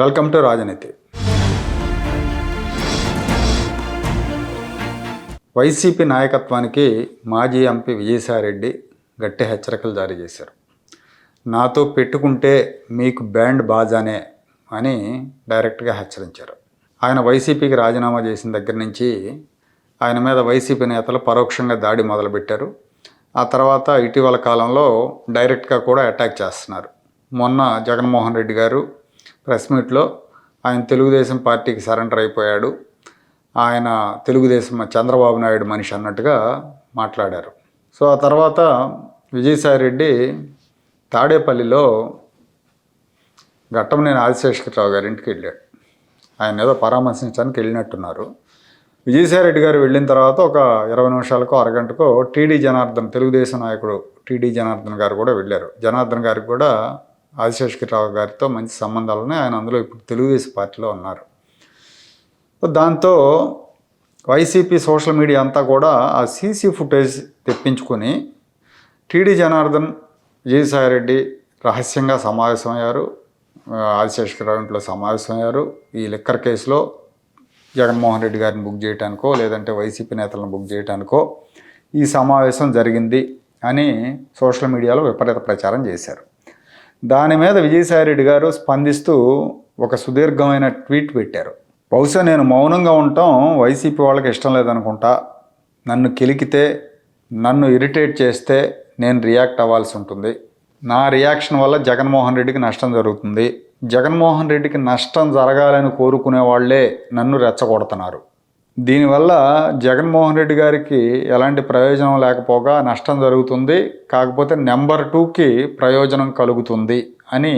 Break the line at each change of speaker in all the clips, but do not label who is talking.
Welcome to రాజనీతి. YCP నాయకత్వానికి మాజీ ఎంపీ విజయసాయిరెడ్డి గట్టి హెచ్చరికలు జారీ చేశారు. నాతో పెట్టుకుంటే మీకు బ్యాండ్ బాజానే అని డైరెక్ట్గా హెచ్చరించారు. ఆయన వైసీపీకి రాజీనామా చేసిన దగ్గర నుంచి ఆయన మీద వైసీపీ నేతలు పరోక్షంగా దాడి మొదలుపెట్టారు. ఆ తర్వాత ఇటీవల కాలంలో డైరెక్ట్గా కూడా అటాక్ చేస్తున్నారు. మొన్న జగన్మోహన్ రెడ్డి గారు ప్రెస్ మీట్లో ఆయన తెలుగుదేశం పార్టీకి సరెండర్ అయిపోయాడు. ఆయన తెలుగుదేశం చంద్రబాబు నాయుడు మనిషి అన్నట్టుగా మాట్లాడారు. సో ఆ తర్వాత విజయసాయిరెడ్డి తాడేపల్లిలో ఘట్టమనేని ఆదిశేషకరావు గారి ఇంటికి వెళ్ళాడు. ఆయన ఏదో పరామర్శించడానికి వెళ్ళినట్టున్నారు. విజయసాయిరెడ్డి గారు వెళ్ళిన తర్వాత ఒక ఇరవై నిమిషాలకో అరగంటకో టీడీ జనార్దన్ తెలుగుదేశం నాయకుడు టీడీ జనార్దన్ గారు కూడా వెళ్ళారు. జనార్దన్ గారికి కూడా ఆదిశేషకరావు గారితో మంచి సంబంధాలు ఉన్నాయి. ఆయన అందులో ఇప్పుడు తెలుగుదేశం పార్టీలో ఉన్నారు. దాంతో వైసీపీ సోషల్ మీడియా అంతా కూడా ఆ సీసీ ఫుటేజ్ తెప్పించుకొని టీడీ జనార్దన్ విజయసాయిరెడ్డి రహస్యంగా సమావేశమయ్యారు. ఆదిశేషకరావు ఇంట్లో సమావేశమయ్యారు. ఈ లిక్కర్ కేసులో జగన్మోహన్ రెడ్డి గారిని బుక్ చేయడానికో లేదంటే వైసీపీ నేతలను బుక్ చేయడానికో ఈ సమావేశం జరిగింది అని సోషల్ మీడియాలో విపరీత ప్రచారం చేశారు. దాని మీద విజయసాయిరెడ్డి గారు స్పందిస్తూ ఒక సుదీర్ఘమైన ట్వీట్ పెట్టారు. బహుశా నేను మౌనంగా ఉండటం వైసీపీ వాళ్ళకి ఇష్టం లేదనుకుంటా. నన్ను కిలికితే నన్ను ఇరిటేట్ చేస్తే నేను రియాక్ట్ అవ్వాల్సి ఉంటుంది. నా రియాక్షన్ వల్ల జగన్మోహన్ రెడ్డికి నష్టం జరుగుతుంది. జగన్మోహన్ రెడ్డికి నష్టం జరగాలని కోరుకునే వాళ్ళే నన్ను రెచ్చగొడుతున్నారు. దీనివల్ల జగన్మోహన్ రెడ్డి గారికి ఎలాంటి ప్రయోజనం లేకపోగా నష్టం జరుగుతుంది. కాకపోతే నెంబర్ టూకి ప్రయోజనం కలుగుతుంది అని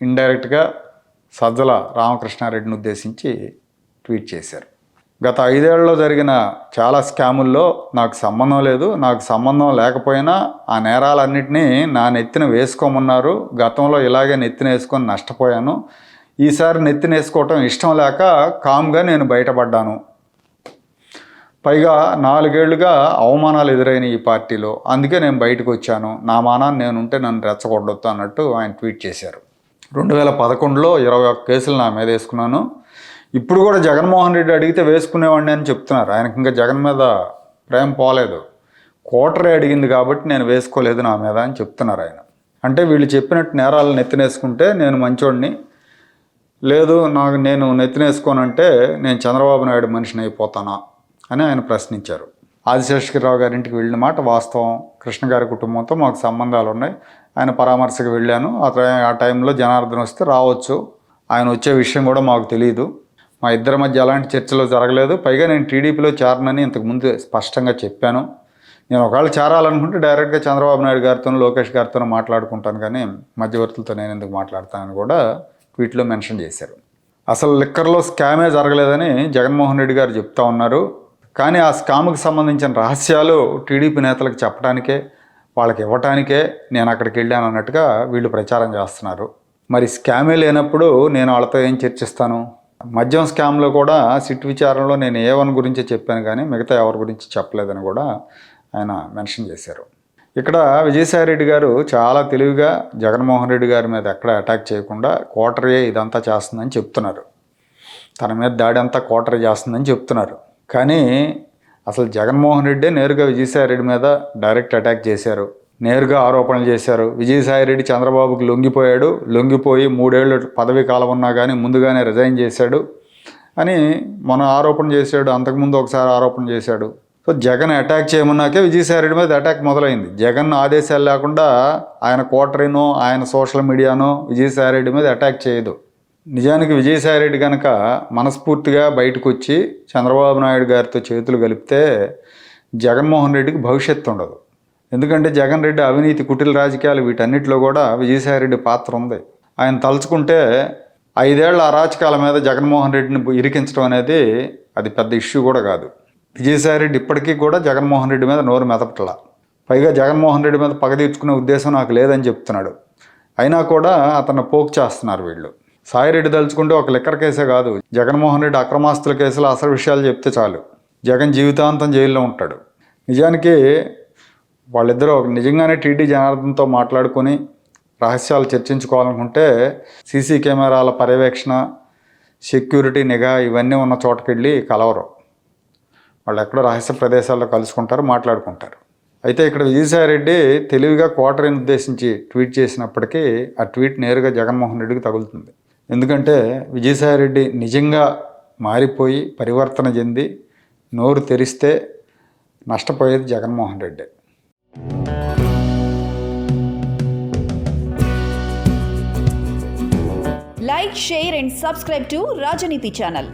ఇండైరెక్ట్గా సజ్జల రామకృష్ణారెడ్డిని ఉద్దేశించి ట్వీట్ చేశారు. గత ఐదేళ్ళలో జరిగిన చాలా స్కాముల్లో నాకు సంబంధం లేదు. నాకు సంబంధం లేకపోయినా ఆ నేరాలన్నింటినీ నా నెత్తిన వేసుకోమన్నారు. గతంలో ఇలాగే నెత్తిన వేసుకొని నష్టపోయాను. ఈసారి నెత్తిన వేసుకోవటం ఇష్టం లేక కామ్గా నేను బయటపడ్డాను. పైగా నాలుగేళ్ళుగా అవమానాలు ఎదురైన ఈ పార్టీలో. అందుకే నేను బయటకు వచ్చాను. నా మానాన్ని నేను ఉంటే నన్ను రెచ్చగొట్టొద్దు అన్నట్టు ఆయన ట్వీట్ చేశారు. రెండు వేల పదకొండులో ఇరవై ఒక్క కేసులు నా మీద వేసుకున్నాను. ఇప్పుడు కూడా జగన్మోహన్ రెడ్డి అడిగితే వేసుకునేవాడిని అని చెప్తున్నారు. ఆయనకి ఇంకా జగన్ మీద ప్రేమ పోలేదు. కోటరే అడిగింది కాబట్టి నేను వేసుకోలేదు నా మీద అని చెప్తున్నారు ఆయన. అంటే వీళ్ళు చెప్పినట్టు నేరాలను నెత్తినేసుకుంటే నేను మంచోడిని. లేదు నాకు నేను నెత్తినేసుకోనంటే నేను చంద్రబాబు నాయుడు మనిషిని అయిపోతానా? అని ఆయన ప్రశ్నించారు. ఆదిశేషగిరిరావు గారి ఇంటికి వెళ్ళిన మాట వాస్తవం. కృష్ణ గారి కుటుంబంతో మాకు సంబంధాలు ఉన్నాయి. ఆయన పరామర్శకు వెళ్ళాను. ఆ ఆ టైంలో జనార్దన్ వస్తే రావచ్చు. ఆయన వచ్చే విషయం కూడా మాకు తెలియదు మా ఇద్దరి మధ్య ఎలాంటి చర్చలు జరగలేదు. పైగా నేను టీడీపీలో చేరనని ఇంతకుముందు స్పష్టంగా చెప్పాను. నేను ఒకవేళ చేరాలనుకుంటే డైరెక్ట్గా చంద్రబాబు నాయుడు గారితో లోకేష్ గారితో మాట్లాడుకుంటాను కానీ మధ్యవర్తులతో నేను ఎందుకు మాట్లాడతానని కూడా ట్వీట్లో మెన్షన్ చేశారు. అసలు లిక్కర్లో స్కామే జరగలేదని జగన్మోహన్ రెడ్డి గారు చెప్తా ఉన్నారు. కానీ ఆ స్కామ్కి సంబంధించిన రహస్యాలు టీడీపీ నేతలకు చెప్పడానికే వాళ్ళకి ఇవ్వటానికే నేను అక్కడికి వెళ్ళాను అన్నట్టుగా వీళ్ళు ప్రచారం చేస్తున్నారు. మరి స్కామే లేనప్పుడు నేను వాళ్ళతో ఏం చర్చిస్తాను? మద్యం స్కామ్లో కూడా సిట్ విచారణలో నేను ఏ వన్ గురించి చెప్పాను కానీ మిగతా ఎవరి గురించి చెప్పలేదని కూడా ఆయన మెన్షన్ చేశారు. ఇక్కడ విజయసాయి రెడ్డి గారు చాలా తెలివిగా జగన్మోహన్ రెడ్డి గారి మీద ఎక్కడ అటాక్ చేయకుండా కోటరే ఇదంతా చేస్తుందని చెప్తున్నారు. తన మీద దాడి అంతా కోటరీ చేస్తుందని చెప్తున్నారు. కానీ అసలు జగన్మోహన్ రెడ్డే నేరుగా విజయసాయిరెడ్డి మీద డైరెక్ట్ అటాక్ చేశారు. నేరుగా ఆరోపణలు చేశారు. విజయసాయి రెడ్డి చంద్రబాబుకి లొంగిపోయాడు. లొంగిపోయి మూడేళ్ళు పదవి కాలం ఉన్నా కానీ ముందుగానే రిజైన్ చేశాడు అని మన ఆరోపణ చేశాడు. అంతకుముందు ఒకసారి ఆరోపణ చేశాడు. సో జగన్ అటాక్ చేయమన్నాకే విజయసాయిరెడ్డి మీద అటాక్ మొదలైంది. జగన్ ఆదేశాలు లేకుండా ఆయన కోటరీనో ఆయన సోషల్ మీడియానో విజయసాయిరెడ్డి మీద అటాక్ చేయదు. నిజానికి విజయసాయిరెడ్డి కనుక మనస్ఫూర్తిగా బయటకు వచ్చి చంద్రబాబు నాయుడు గారితో చేతులు కలిపితే జగన్మోహన్ రెడ్డికి భవిష్యత్తు ఉండదు. ఎందుకంటే జగన్ రెడ్డి అవినీతి కుటిల రాజకీయాలు వీటన్నిటిలో కూడా విజయసాయిరెడ్డి పాత్ర ఉంది. ఆయన తలుచుకుంటే ఐదేళ్ళ అరాచకాల మీద జగన్మోహన్ రెడ్డిని ఇరికించడం అనేది అది పెద్ద ఇష్యూ కూడా కాదు. విజయసాయిరెడ్డి ఇప్పటికీ కూడా జగన్మోహన్ రెడ్డి మీద నోరు మెదపట్లా. పైగా జగన్మోహన్ రెడ్డి మీద పగ తీర్చుకునే ఉద్దేశం నాకు లేదని చెప్తున్నాడు. అయినా కూడా అతను పోక్ చేస్తున్నారు వీళ్ళు. సాయిరెడ్డి తలుచుకుంటే ఒక లిక్కర్ కేసే కాదు. జగన్మోహన్ రెడ్డి అక్రమాస్తుల కేసులో అసలు విషయాలు చెప్తే చాలు. జగన్ జీవితాంతం జైల్లో ఉంటాడు. నిజానికి వాళ్ళిద్దరూ నిజంగానే టీడీ జనార్దన్తో మాట్లాడుకొని రహస్యాలు చర్చించుకోవాలనుకుంటే సీసీ కెమెరాల పర్యవేక్షణ సెక్యూరిటీ నిఘా ఇవన్నీ ఉన్న చోటకి వెళ్ళి కలవరు. వాళ్ళు ఎక్కడో రహస్య ప్రదేశాల్లో కలుసుకుంటారు మాట్లాడుకుంటారు. అయితే ఇక్కడ విజయసాయిరెడ్డి తెలివిగా క్వార్టర్ని ఉద్దేశించి ట్వీట్ చేసినప్పటికీ ఆ ట్వీట్ నేరుగా జగన్మోహన్ రెడ్డికి తగులుతుంది. ఎందుకంటే విజయసాయిరెడ్డి నిజంగా మారిపోయి పరివర్తన చెంది నోరు తెరిస్తే నష్టపోయేది Jaganmohan Reddy.
Like share and subscribe to Rajaneeti channel